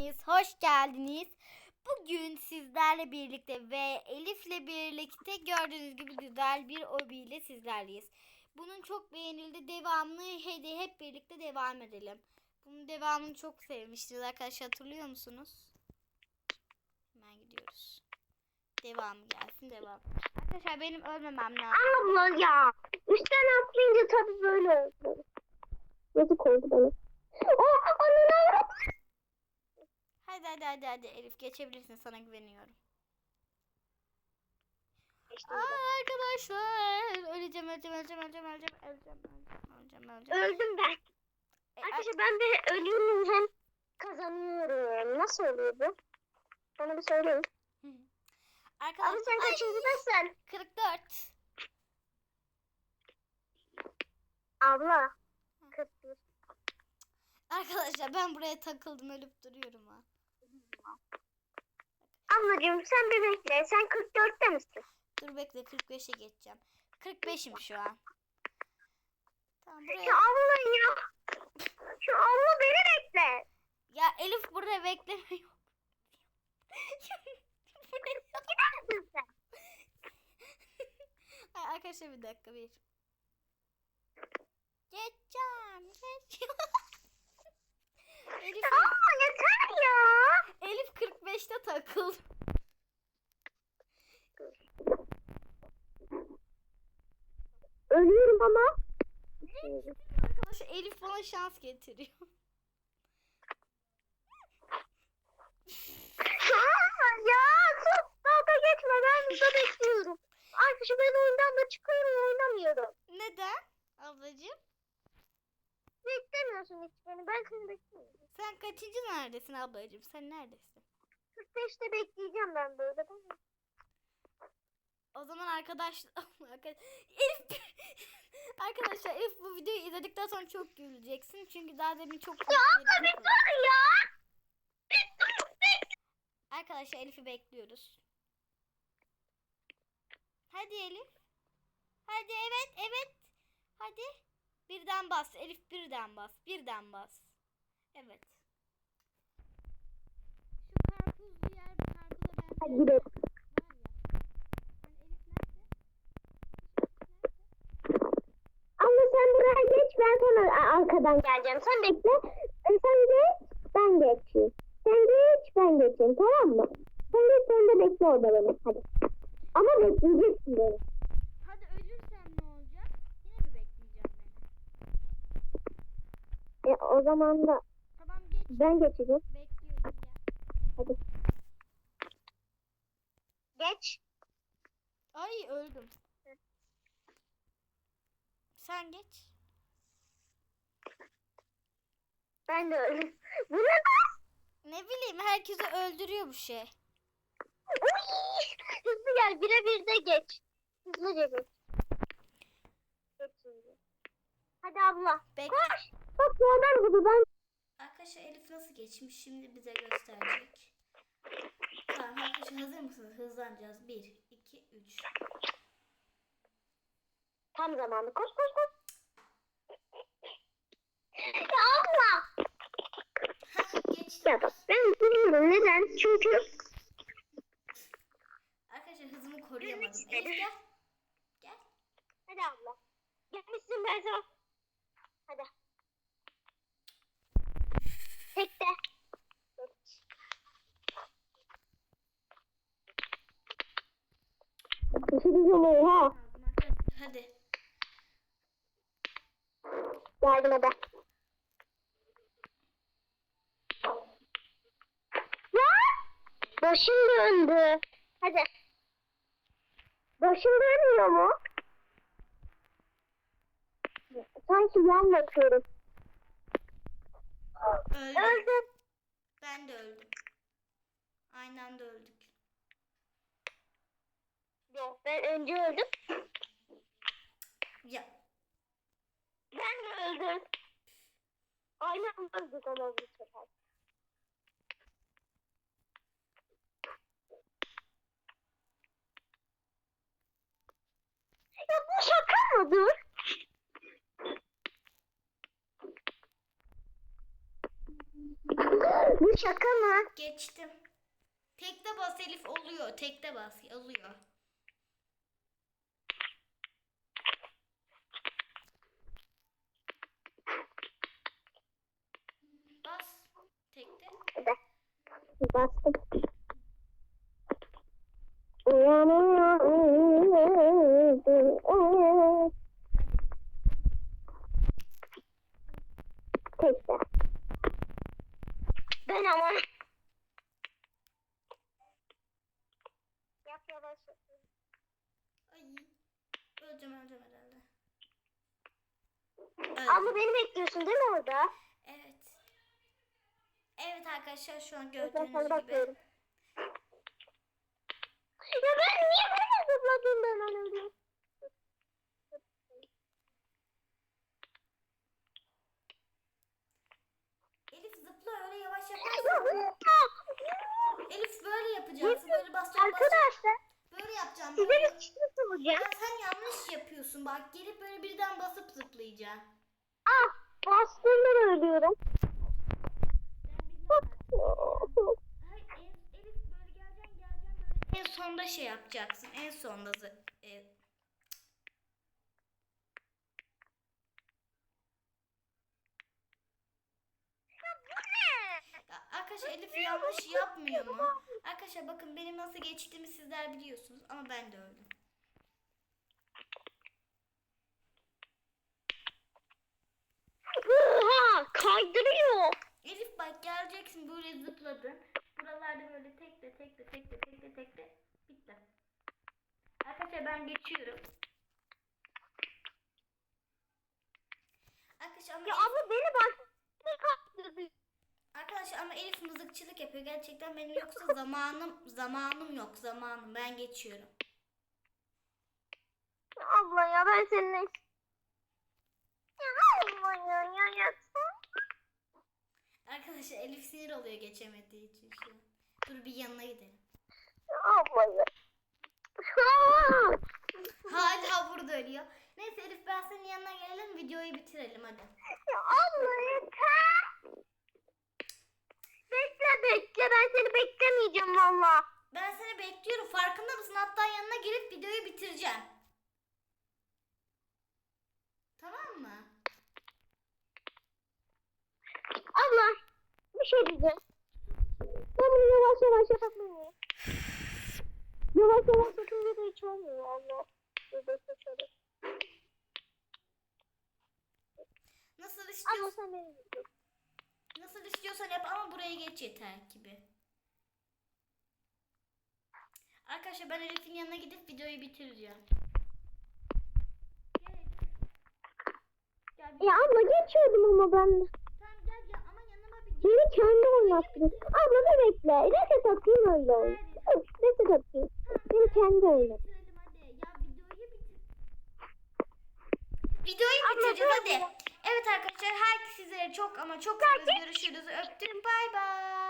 Hepiniz hoş geldiniz. Bugün sizlerle birlikte ve Elif'le birlikte gördüğünüz gibi güzel bir obiyle sizlerleyiz. Bunun çok beğenildi. Devamlı hadi hep birlikte devam edelim. Bunun devamını çok sevmiştiniz arkadaşlar hatırlıyor musunuz? Hemen gidiyoruz. Devamı gelsin devam. Arkadaşlar benim ölmemem lazım. Abla ya. Üstten atlayınca tabii böyle oldu. Yazık oldu bana. Oh, Hadi hadi hadi hadi Elif geçebilirsin sana güveniyorum. Aa, arkadaşlar öleceğim öleceğim öleceğim öleceğim öleceğim öleceğim öleceğim öleceğim öleceğim. Öldüm ben. E, Arkadaşlar ben de ölüyorum hem kazanıyorum. Nasıl oluyor bu? Bana bir söyleyin. Arkadaşlar Abi sen kaçıncıdasın? 44. Abla. 41. Arkadaşlar ben buraya takıldım ölüp duruyorum ha. Ablacığım sen bir bekle. Sen 44'te misin? Dur bekle 45'e geçeceğim. 45'im şu an. Tamam Ya buraya. abla ya. Şu abla beni bekle. Ya Elif burada ya? Sen. Ay, arkadaşlar bir dakika bir. Geçeceğim. Geçeceğim. Elif, Abla yeter ya. Elif 45'te takıldı. Ölüyorum ama. Arkadaşlar Elif bana şans getiriyor. Aa, ya sus dalga geçme ben burada bekliyorum. Arkadaşım ben oyundan da çıkıyorum oynamıyorum. Neden ablacığım? Beklemiyorsun hiç beni ben seni bekliyorum. Sen kaçıncı neredesin ablacığım? Sen neredesin? 45'te bekleyeceğim ben böyle? O zaman arkadaşlar Elif Arkadaşlar Elif bu videoyu izledikten sonra çok güleceksin. Çünkü daha demin çok Ya abla bir dur ya. Bir dur bekle. Arkadaşlar Elif'i bekliyoruz. Hadi Elif. Hadi evet evet. Hadi. Birden bas. Elif birden bas. Birden bas. Evet. Şu karpuzlu yer karpuza ben? Abla sen buraya geç ben sana arkadan geleceğim. Sen bekle. E, sen geç ben geçeyim. Sen geç ben geçeyim tamam mı? Sen geç sen de bekle orada beni hadi. Ama bekleyeceksin beni. Hadi ölürsem ne olacak? Yine mi bekleyeceğim beni? E, o zaman da Tamam geç. ben geçeceğim. Bekliyorum ya. Hadi. Geç. Ay öldüm. Sen geç. Ben de öyle. Bu ne? Ne bileyim herkesi öldürüyor bu şey. Uy! Hızlı gel bire bir de geç. Hızlıca geç. Geç şimdi. Hadi abla. Bekle. Koş. Bak normal gibi ben. Arkadaşlar Elif nasıl geçmiş şimdi bize gösterecek. Tamam arkadaşlar hazır mısınız? Hızlanacağız. 1, 2, 3. Tam zamanı. Koş koş koş. Ya abla. Geçtim. Ya bak ben biliyorum neden? Çünkü Arkadaşlar hızımı koruyamadım. Elif gel. Gel. Hadi abla. Gelmişsin ben sana. Hadi. Tekte. Geç. Bir şey diyeceğim oha. Hadi. Geldim hadi. Ya! Başım döndü. Hadi. Başım dönmüyor mu? Sanki yan bakıyorum. Öldüm. Öldüm. Ben de öldüm. Aynı anda öldük. Yok ben önce öldüm. Ya. Ben de öldüm. Aynı anda öldük ama bu sefer. Ya bu şaka mıdır? Bu şaka mı? Geçtim. Tekte bas Elif oluyor. Tekte bas oluyor. Bas. Tekte. Hadi. Bastım. Tekrar. Ben ama. Yap yavaş Ay. Öleceğim öleceğim herhalde. Öldüm. Abla beni bekliyorsun değil mi orada? Evet. Evet arkadaşlar şu an gördüğünüz gibi. bakıyorum. Ya ben niye zıpladım ben öyle? Elif zıpla öyle yavaş Ya yaparsın. Elif böyle yapacaksın. Böyle basacak. Arkadaşlar Böyle yapacağım. size bir şey soracağım. Ya sen yanlış yapıyorsun bak. Gelip böyle birden basıp zıplayacaksın. Ah bastığımda da ölüyorum. Hayır, en- Elif böyle geleceksin geleceksin böyle. En sonda şey yapacaksın. En sonda e, Arkadaşlar Elif yanlış yapmıyor mu? Arkadaşlar bakın benim nasıl geçtiğimi sizler biliyorsunuz ama ben de öldüm. Oha kaydırıyor. Elif bak geleceksin böyle zıpladın. Buralarda böyle tekle tekle tekle tekle tekle. Arkadaşlar ben geçiyorum. Arkadaşlar ama, Ya Elif, abla beni bak. Ne arkadaşlar ama Elif mızıkçılık yapıyor. Gerçekten benim yoksa zamanım zamanım yok zamanım. Ben geçiyorum. Abla ya ben seninle... Ya abla ya ya ya. Arkadaşlar Elif sinir oluyor geçemediği için şu an. Dur bir yanına gidelim. Abla ya. Ha! Hala burada ölüyor. Neyse Elif ben senin yanına gelelim videoyu bitirelim hadi. Abla yeter. Bekle bekle ben seni beklemeyeceğim valla. Ben seni bekliyorum. Farkında mısın? Hatta yanına gelip videoyu bitireceğim. Tamam mı? Abla bir şey diyeceğim. Ben bunu yavaş yavaş yapabilir miyim? Yavaş yavaş olmuyor abla. Dur, dur, dur, dur. Nasıl istiyorsan, sen beni bekle. nasıl istiyorsan yap ama buraya geç yeter gibi. Arkadaşlar ben Elif'in yanına gidip videoyu bitireceğim. Gel Elif. Gel bir- Ya abla geçiyordum ama ben. Tamam gel gel ama yanıma bir gel. Beni kendi oynattın. Abla bir bekle. Reset atayım öyle Reset atayım. Ya videoyu bitireceğiz hadi. Evet arkadaşlar herkese sizlere çok ama çok seviyoruz. Görüşürüz. Öptüm. Bay bay.